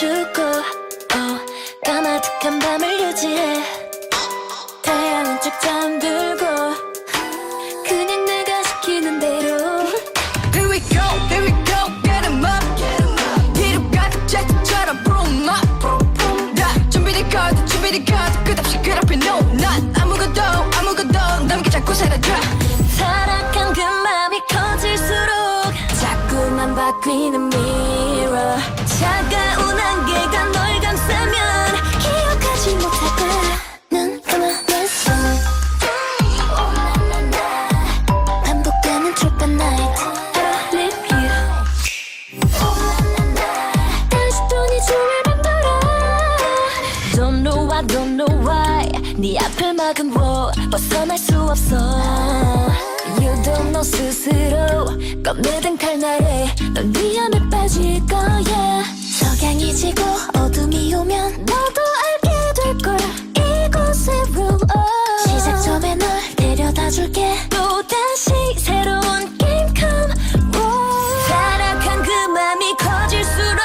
주고 어, 까마득한 밤을 유지해 태양은 쭉 잠들고 그냥 내가 시키는 대로 Here we go, here we go, get 'em up. 뒤로 가득 제트처럼 boom up. 다 준비된 카드, 준비된 카드, 끝없이 그렇게 no. 난 아무것도 아무것도 남기 자꾸 사라져. 타락한 그 맘이 커질수록 자꾸만 바뀌는 mirror 네 앞을 막은 wall 벗어날 수 없어. don't know 스스로 꺼내든 칼날에 넌 위험에 빠질 거야. 석양이 지고 어둠이 오면 너도 알게 될 거야 이곳의 rule 시작점에 널 데려다 줄게. 또다시 새로운 게임 roll 타락한 그 맘이 커질수록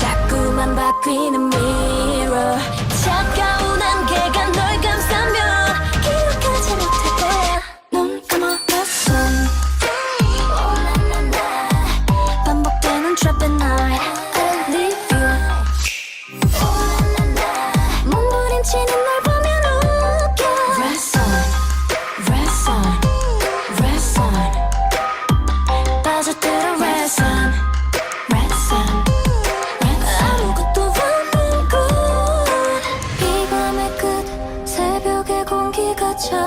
자꾸만 바뀌는 미 Thank you. 아무것도 없는 곳이 밤의 끝 새벽의 공기가 차고